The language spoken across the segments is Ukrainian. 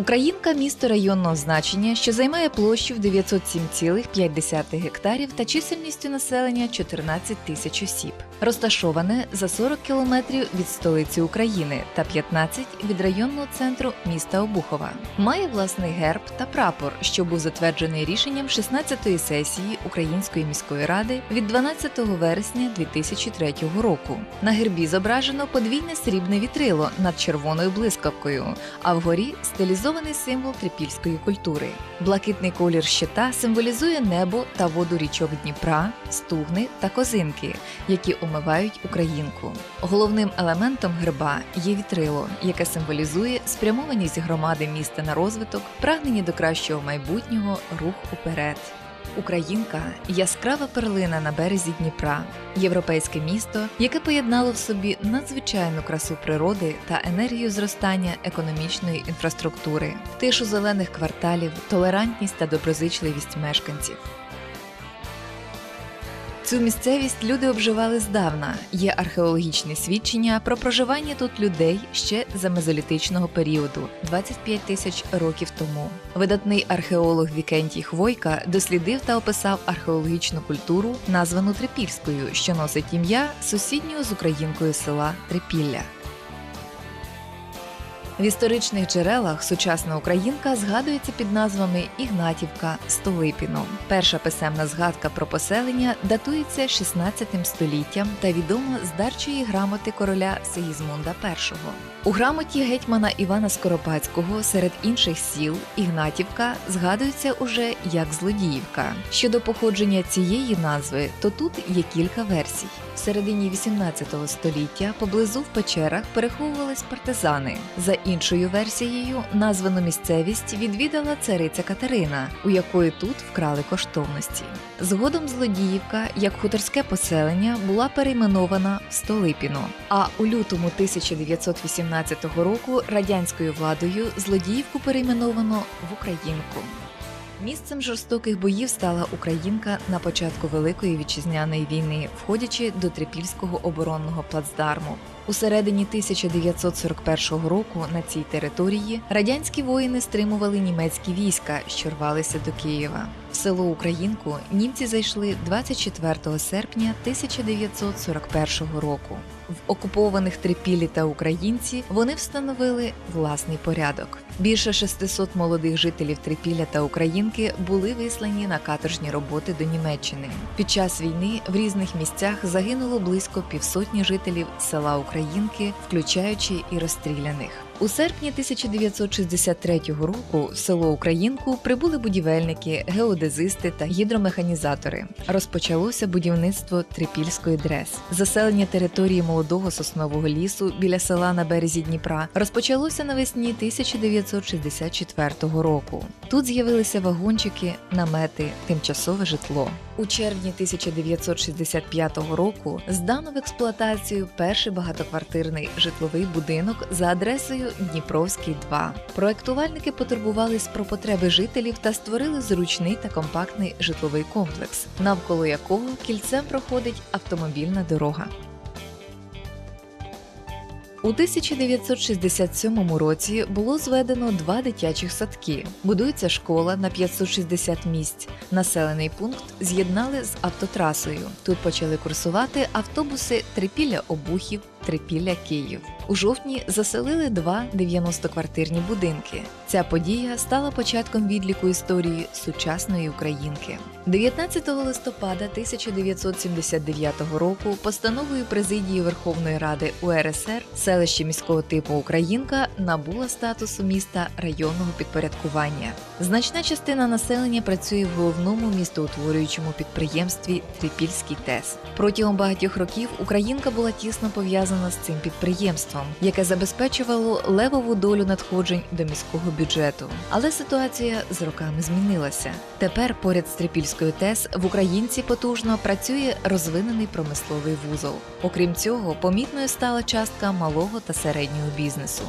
Українка місто районного значення, що займає площу в 907,5 гектарів та чисельністю населення 14 тисяч осіб. Розташоване за 40 кілометрів від столиці України та 15 від районного центру міста Обухова. Має власний герб та прапор, що був затверджений рішенням 16-ї сесії Української міської ради від 12 вересня 2003 року. На гербі зображено подвійне срібне вітрило над червоною блискавкою, а вгорі стилізований символ трипільської культури. Блакитний колір щита символізує небо та воду річок Дніпра, стугни та козинки, які омивають українку. Головним елементом герба є вітрило, яке символізує спрямованість громади міста на розвиток, прагнення до кращого майбутнього, рух уперед. Українка яскрава перлина на березі Дніпра, європейське місто, яке поєднало в собі надзвичайну красу природи та енергію зростання економічної інфраструктури, тишу зелених кварталів, толерантність та доброзичливість мешканців. Цю місцевість люди обживали здавна. Є археологічні свідчення про проживання тут людей ще за мезолітичного періоду 25 тисяч років тому. Видатний археолог Вікентій Хвойка дослідив та описав археологічну культуру, названу Трипільською, що носить ім'я сусіднього з українкою села Трипілля. В історичних джерелах сучасна українка згадується під назвами Ігнатівка, Столипіно. Перша писемна згадка про поселення датується 16 століттям та відома з дарчої грамоти короля Сигізмунда І. У грамоті гетьмана Івана Скоропадського серед інших сіл Ігнатівка згадується уже як Злодіївка. Щодо походження цієї назви, то тут є кілька версій. В середині 18 століття поблизу в печерах переховувались партизани. За іншою версією, названу місцевість відвідала цариця Катерина, у якої тут вкрали коштовності. Згодом Злодіївка, як хуторське поселення, була перейменована в Столипіно. А у лютому 1918 року радянською владою Злодіївку перейменовано в Українку. Місцем жорстоких боїв стала Українка на початку Великої вітчизняної війни, входячи до Трипільського оборонного плацдарму. У середині 1941 року на цій території радянські воїни стримували німецькі війська, що рвалися до Києва. В село Українку німці зайшли 24 серпня 1941 року. В окупованих Трипілі та українці вони встановили власний порядок. Більше 600 молодих жителів Трипілля та Українки були вислані на каторжні роботи до Німеччини. Під час війни в різних місцях загинуло близько півсотні жителів села Українки, включаючи і розстріляних. У серпні 1963 року в село Українку прибули будівельники, геодезисти та гідромеханізатори. Розпочалося будівництво Трипільської дрес. Заселення території молодого соснового лісу біля села на березі Дніпра розпочалося навесні 1964 року. Тут з'явилися вагончики, намети, тимчасове житло. У червні 1965 року здано в експлуатацію перший багатоквартирний житловий будинок за адресою Дніпровський 2. Проектувальники потурбувались про потреби жителів та створили зручний та компактний житловий комплекс, навколо якого кільцем проходить автомобільна дорога. У 1967 році було зведено два дитячих садки. Будується школа на 560 місць. Населений пункт з'єднали з автотрасою. Тут почали курсувати автобуси Трипілля Обухів, Трипілля Київ. У жовтні заселили два 90-квартирні будинки. Ця подія стала початком відліку історії сучасної українки. 19 листопада 1979 року постановою президії Верховної Ради УРСР селище міського типу Українка набуло статусу міста районного підпорядкування. Значна частина населення працює в головному містоутворюючому підприємстві Трипільський ТЕС. Протягом багатьох років Українка була тісно пов'язана з цим підприємством, яке забезпечувало левову долю надходжень до міського бюджету. Але ситуація з роками змінилася. Тепер поряд з Трипільською ТЕС в Українці потужно працює розвинений промисловий вузол. Окрім цього, помітною стала частка малого та середнього бізнесу.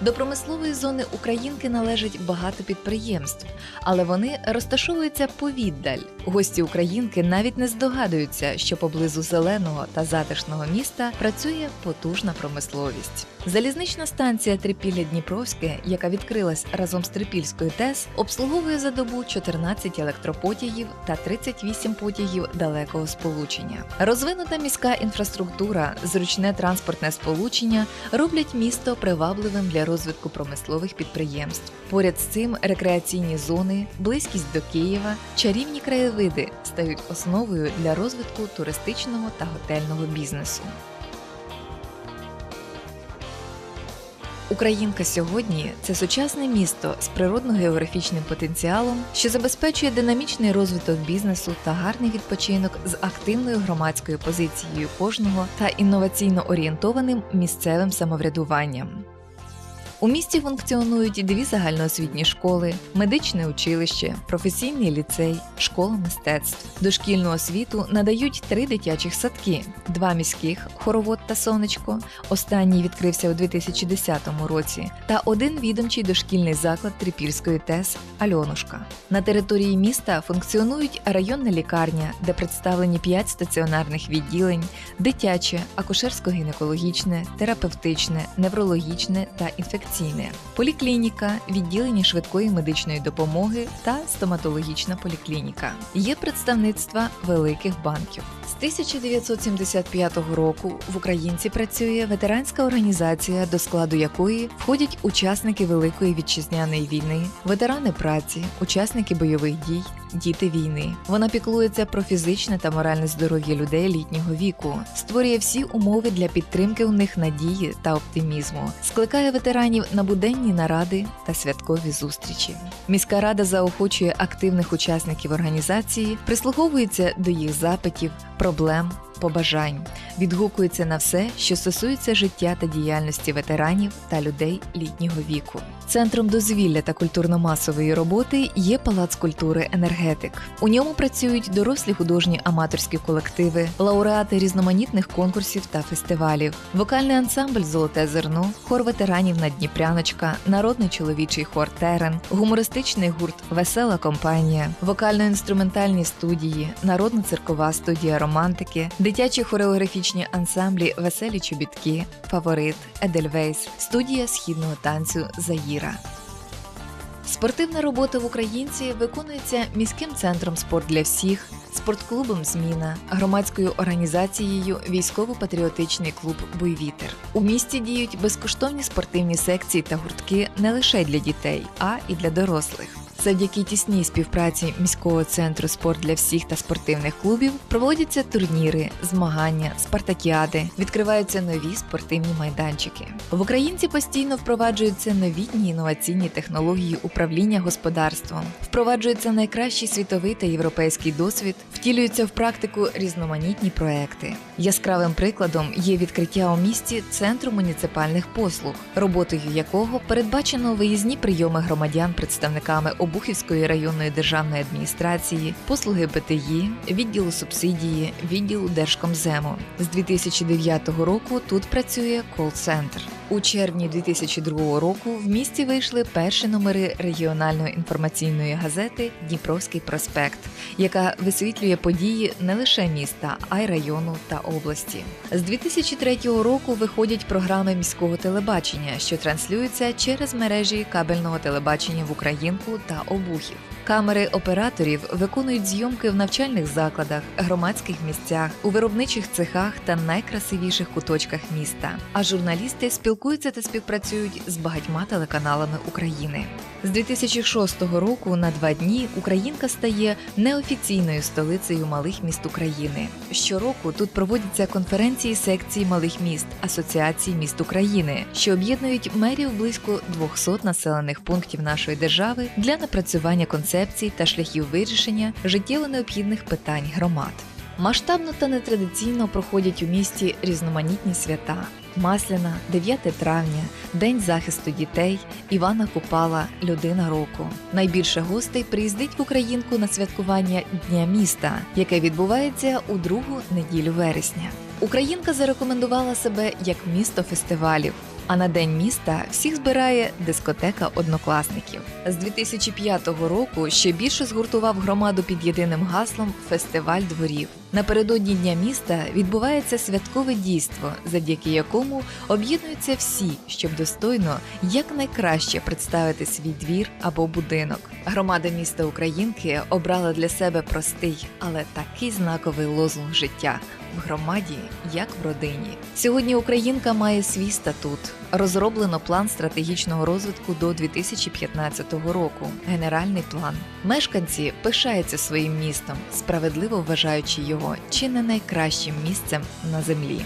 До промислової зони Українки належить багато підприємств, але вони розташовуються повіддаль. Гості Українки навіть не здогадуються, що поблизу зеленого та затишного міста працює потужна промисловість. Залізнична станція Трипілля Дніпровське, яка відкрилась разом з Трипільською ТЕС, обслуговує за добу 14 електропотягів та 38 потягів далекого сполучення. Розвинута міська інфраструктура, зручне транспортне сполучення роблять місто привабливим для розвитку промислових підприємств. Поряд з цим рекреаційні зони, близькість до Києва, чарівні краєвиди стають основою для розвитку туристичного та готельного бізнесу. Українка сьогодні це сучасне місто з природно-географічним потенціалом, що забезпечує динамічний розвиток бізнесу та гарний відпочинок з активною громадською позицією кожного та інноваційно орієнтованим місцевим самоврядуванням. У місті функціонують дві загальноосвітні школи, медичне училище, професійний ліцей, школа мистецтв. Дошкільну освіту надають три дитячих садки: два міських хоровод та сонечко. Останній відкрився у 2010 році, та один відомчий дошкільний заклад Трипільської ТЕС Альонушка. На території міста функціонують районна лікарня, де представлені п'ять стаціонарних відділень, дитяче, акушерсько-гінекологічне, терапевтичне, неврологічне та інфекційне, поліклініка, відділення швидкої медичної допомоги та стоматологічна поліклініка. Є представництва великих банків. З 1975 року в Українці працює ветеранська організація, до складу якої входять учасники Великої вітчизняної війни, ветерани праці, учасники бойових дій, діти війни. Вона піклується про фізичне та моральне здоров'я людей літнього віку, створює всі умови для підтримки у них надії та оптимізму, скликає ветеранів на буденні наради та святкові зустрічі. Міська рада заохочує активних учасників організації, прислуховується до їх запитів, проблем. Побажань відгукується на все, що стосується життя та діяльності ветеранів та людей літнього віку. Центром дозвілля та культурно-масової роботи є палац культури енергетик. У ньому працюють дорослі художні аматорські колективи, лауреати різноманітних конкурсів та фестивалів, вокальний ансамбль Золоте зерно, хор ветеранів Надніпряночка, народний чоловічий хор Терен, гумористичний гурт Весела компанія, вокально-інструментальні студії, народно-циркова студія романтики, дитячі хореографічні ансамблі Веселі чобітки, Фаворит, Едельвейс, студія східного танцю Заїра. Спортивна робота в Українці виконується міським центром спорт для всіх, спортклубом Зміна, громадською організацією Військово-патріотичний клуб Буйвітер. У місті діють безкоштовні спортивні секції та гуртки не лише для дітей, а і для дорослих. Завдяки тісній співпраці міського центру спорт для всіх та спортивних клубів проводяться турніри, змагання, спартакіади, відкриваються нові спортивні майданчики. В Українці постійно впроваджуються новітні інноваційні технології управління господарством, впроваджується найкращий світовий та європейський досвід, втілюються в практику різноманітні проекти. Яскравим прикладом є відкриття у місті центру муніципальних послуг, роботою якого передбачено виїзні прийоми громадян представниками Обухівської районної державної адміністрації, послуги БТІ, відділу субсидії, відділу Держкомзему. З 2009 року тут працює кол-центр. У червні 2002 року в місті вийшли перші номери регіональної інформаційної газети Дніпровський проспект, яка висвітлює події не лише міста, а й району та області. З 2003 року виходять програми міського телебачення, що транслюються через мережі кабельного телебачення в Українку та Обухів. Камери операторів виконують зйомки в навчальних закладах, громадських місцях, у виробничих цехах та найкрасивіших куточках міста. А журналісти спілкуються та співпрацюють з багатьма телеканалами України. З 2006 року на два дні Українка стає неофіційною столицею малих міст України. Щороку тут проводяться конференції секції малих міст Асоціації міст України, що об'єднують мерів близько 200 населених пунктів нашої держави для напрацювання концепцій та шляхів вирішення життєво необхідних питань громад. Масштабно та нетрадиційно проходять у місті різноманітні свята. Масляна, 9 травня, День захисту дітей, Івана Купала, Людина року. Найбільше гостей приїздить в Українку на святкування Дня міста, яке відбувається у другу неділю вересня. Українка зарекомендувала себе як місто фестивалів. А на день міста всіх збирає дискотека однокласників. З 2005 року ще більше згуртував громаду під єдиним гаслом Фестиваль дворів. Напередодні дня міста відбувається святкове дійство, завдяки якому об'єднуються всі, щоб достойно якнайкраще представити свій двір або будинок. Громада міста Українки обрала для себе простий, але такий знаковий лозунг життя в громаді, як в родині. Сьогодні Українка має свій статут. Розроблено план стратегічного розвитку до 2015 року. Генеральний план. Мешканці пишаються своїм містом, справедливо вважаючи його чи не найкращим місцем на землі.